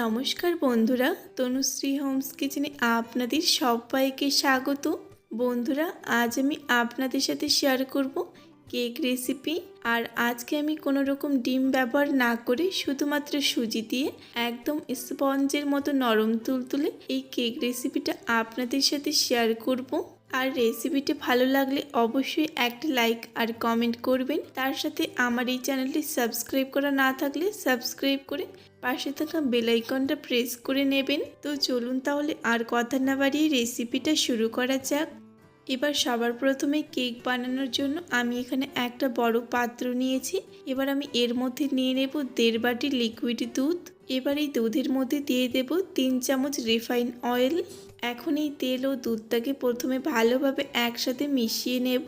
নমস্কার বন্ধুরা, তনুশ্রী হোমস কিচেনে আপনাদের সবাইকে স্বাগত। বন্ধুরা, আজ আমি আপনাদের সাথে শেয়ার করব কেক রেসিপি আর আজকে আমি কোনো রকম ডিম ব্যবহার না করে শুধুমাত্র সুজি দিয়ে একদম স্পঞ্জের মতো নরম তুলতুলে এই কেক রেসিপিটা আপনাদের সাথে শেয়ার করব। আর রেসিপিটি ভালো লাগলে অবশ্যই একটা লাইক আর কমেন্ট করবেন। তার সাথে আমার এই চ্যানেলটি সাবস্ক্রাইব করা না থাকলে সাবস্ক্রাইব করে পাশে থাকা বেলাইকনটা প্রেস করে নেবেন। তো চলুন তাহলে আর কথা না বাড়িয়ে রেসিপিটা শুরু করা যাক। এবার সবার প্রথমে কেক বানানোর জন্য আমি এখানে একটা বড় পাত্র নিয়েছি। এবার আমি এর মধ্যে নিয়ে নেব দেড় বাটি লিকুইড দুধ। এবার এই দুধের মধ্যে দিয়ে দেব তিন চামচ রিফাইন অয়েল এখন এই তেল ও দুধটাকে প্রথমে ভালোভাবে একসাথে মিশিয়ে নেব।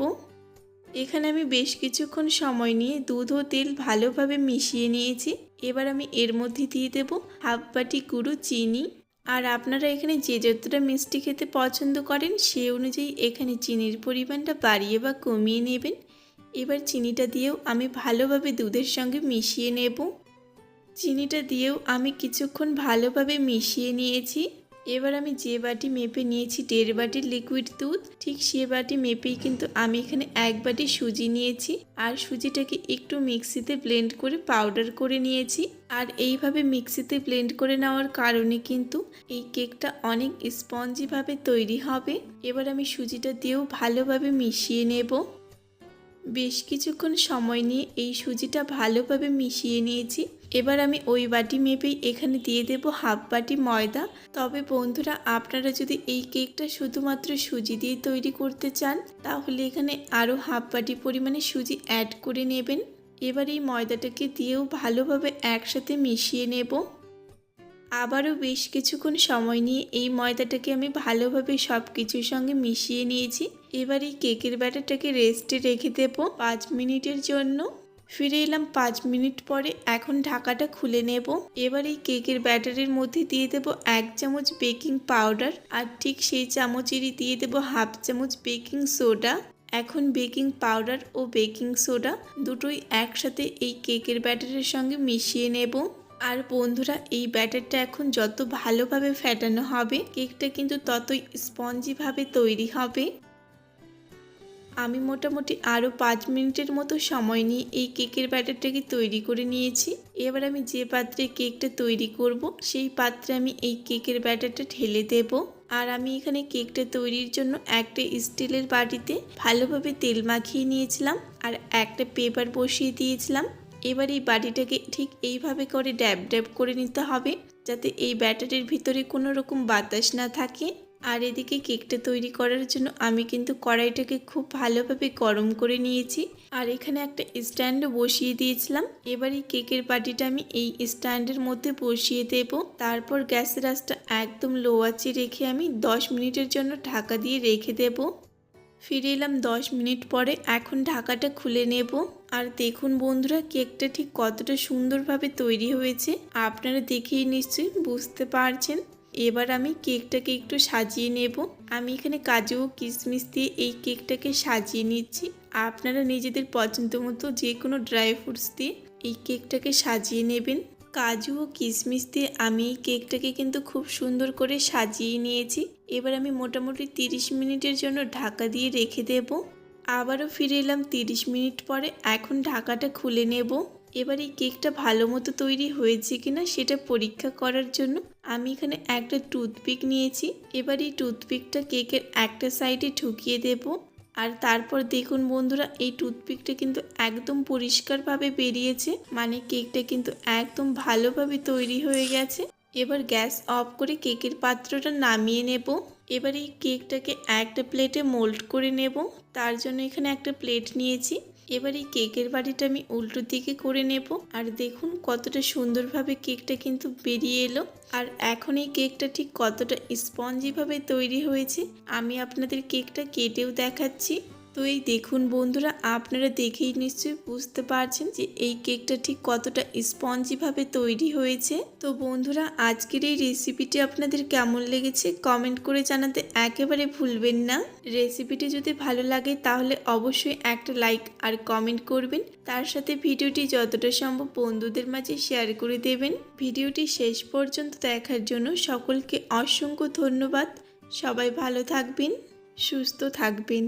এখানে আমি বেশ কিছুক্ষণ সময় নিয়ে দুধ ও তেল ভালোভাবে মিশিয়ে নিয়েছি। এবার আমি এর মধ্যে দিয়ে দেব হাফ বাটি গুঁড়ো চিনি। আর আপনারা এখানে যে যতটা মিষ্টি খেতে পছন্দ করেন, সে অনুযায়ী এখানে চিনির পরিমাণটা বাড়িয়ে বা কমিয়ে নেবেন। এবার চিনিটা দিয়েও আমি ভালোভাবে দুধের সঙ্গে মিশিয়ে নেব। চিনিটা দিয়েও আমি কিছুক্ষণ ভালোভাবে মিশিয়ে নিয়েছি। এবার আমি যে বাটি মেপে নিয়েছি, দেড় বাটি লিকুইড দুধ, ঠিক সে বাটি মেপেই কিন্তু আমি এখানে এক বাটি সুজি নিয়েছি আর সুজিটাকে একটু মিক্সিতে ব্লেন্ড করে পাউডার করে নিয়েছি। আর এইভাবে মিক্সিতে ব্লেন্ড করে নেওয়ার কারণে কিন্তু এই কেকটা অনেক স্পঞ্জিভাবে তৈরি হবে। এবার আমি সুজিটা দিয়েও ভালোভাবে মিশিয়ে নেব। বেশ কিছুক্ষণ সময় নিয়ে এই সুজিটা ভালোভাবে মিশিয়ে নিয়েছি। এবার আমি ওই বাটি মেপেই এখানে দিয়ে দেব হাফ বাটি ময়দা। তবে বন্ধুরা, আপনারা যদি এই কেকটা শুধুমাত্র সুজি দিয়ে তৈরি করতে চান, তাহলে এখানে আরও হাফ বাটি পরিমাণে সুজি অ্যাড করে নেবেন। এবার এই ময়দাটাকে দিয়েও ভালোভাবে একসাথে মিশিয়ে নেব। আবারও বেশ কিছুক্ষণ সময় নিয়ে এই ময়দাটাকে আমি ভালোভাবে সব কিছুর সঙ্গে মিশিয়ে নিয়েছি। এবার এই কেকের ব্যাটারটাকে রেস্টে রেখে দেবো পাঁচ মিনিটের জন্য। ফিরে এলাম পাঁচ মিনিট পরে। এখন ঢাকাটা খুলে নেব। এবার এই কেকের ব্যাটারের মধ্যে দিয়ে দেব এক চামচ বেকিং পাউডার আর ঠিক সেই চামচেরই দিয়ে দেব হাফ চামচ বেকিং সোডা। এখন বেকিং পাউডার ও বেকিং সোডা দুটোই একসাথে এই কেকের ব্যাটারের সঙ্গে মিশিয়ে নেব। আর বন্ধুরা, এই ব্যাটারটা এখন যত ভালোভাবে ফেটানো হবে, কেকটা কিন্তু ততই স্পঞ্জিভাবে তৈরি হবে। আমি মোটামুটি আরও পাঁচ মিনিটের মতো সময় নিয়ে এই কেকের ব্যাটারটাকে তৈরি করে নিয়েছি। এবার আমি যে পাত্রে কেকটা তৈরি করব, সেই পাত্রে আমি এই কেকের ব্যাটারটা ঢেলে দেব। আর আমি এখানে কেকটা তৈরির জন্য একটা স্টিলের বাটিতে ভালোভাবে তেল মাখিয়ে নিয়েছিলাম আর একটা পেপার বসিয়ে দিয়েছিলাম। এবার এই বাটিটাকে ঠিক এইভাবে করে ড্যাব ড্যাব করে নিতে হবে, যাতে এই ব্যাটারের ভিতরে কোনো রকম বাতাস না থাকে। আর এদিকে কেকটা তৈরি করার জন্য আমি কিন্তু কড়াইটাকে খুব ভালোভাবে গরম করে নিয়েছি। আর এখানে একটা স্ট্যান্ডও বসিয়ে দিয়েছিলাম। এবার এই কেকের বাটিটা আমি এই স্ট্যান্ডের মধ্যে বসিয়ে দেব। তারপর গ্যাসের আঁচটা একদম লো আঁচে রেখে আমি দশ মিনিটের জন্য ঢাকা দিয়ে রেখে দেব। ফিরে এলাম দশ মিনিট পরে। এখন ঢাকাটা খুলে নেব। আর দেখুন বন্ধুরা, কেকটা ঠিক কতটা সুন্দরভাবে তৈরি হয়েছে। আপনারা দেখেই নিশ্চয়ই বুঝতে পারছেন। এবার আমি কেকটাকে একটু সাজিয়ে নেব। আমি এখানে কাজু ও কিশমিশ দিয়ে এই কেকটাকে সাজিয়ে নিচ্ছি। আপনারা নিজেদের পছন্দ মতো যে কোনো ড্রাই ফ্রুটস দিয়ে এই কেকটাকে সাজিয়ে নেবেন। কাজু ও কিশমিশ দিয়ে আমি এই কেকটাকে কিন্তু খুব সুন্দর করে সাজিয়ে নিয়েছি। এবার আমি মোটামুটি তিরিশ মিনিটের জন্য ঢাকা দিয়ে রেখে দেব। আবারও ফিরে এলাম তিরিশ মিনিট পরে। এখন ঢাকাটা খুলে নেব। এবার এই কেকটা ভালো মতো তৈরি হয়েছে কিনা সেটা পরীক্ষা করার জন্য আমি এখানে একটা টুথপিক নিয়েছি। এবার এই টুথপিকটা কেকের একটা সাইডে ঢুকিয়ে দেব। আর তারপর দেখুন বন্ধুরা, এই টুথপিকটা কিন্তু একদম পরিষ্কারভাবে বেরিয়েছে। মানে কেকটা কিন্তু একদম ভালোভাবে তৈরি হয়ে গেছে। এবার গ্যাস অফ করে কেকের পাত্রটা নামিয়ে নেব। এবার এই কেকটাকে একটা প্লেটে মোল্ড করে নেব। তার জন্য এখানে একটা প্লেট নিয়েছি। এবার এই কেকের বাড়িটা আমি উল্টো দিকে করে নেব। আর দেখুন কতটা সুন্দরভাবে কেকটা কিন্তু বেরিয়ে এলো। আর এখন এই কেকটা ঠিক কতটা স্পঞ্জিভাবে তৈরি হয়েছে, আমি আপনাদের কেকটা কেটেও দেখাচ্ছি। তো এই দেখুন বন্ধুরা, আপনারা দেখেই নিশ্চয়ই বুঝতে পারছেন যে এই কেকটা ঠিক কতটা স্পঞ্জিভাবে তৈরি হয়েছে। তো বন্ধুরা, আজকের এই রেসিপিটি আপনাদের কেমন লেগেছে কমেন্ট করে জানাতে একেবারে ভুলবেন না। রেসিপিটি যদি ভালো লাগে তাহলে অবশ্যই একটা লাইক আর কমেন্ট করবেন। তার সাথে ভিডিওটি যতটা সম্ভব বন্ধুদের মাঝে শেয়ার করে দেবেন। ভিডিওটি শেষ পর্যন্ত দেখার জন্য সকলকে অসংখ্য ধন্যবাদ। সবাই ভালো থাকবেন, সুস্থ থাকবেন।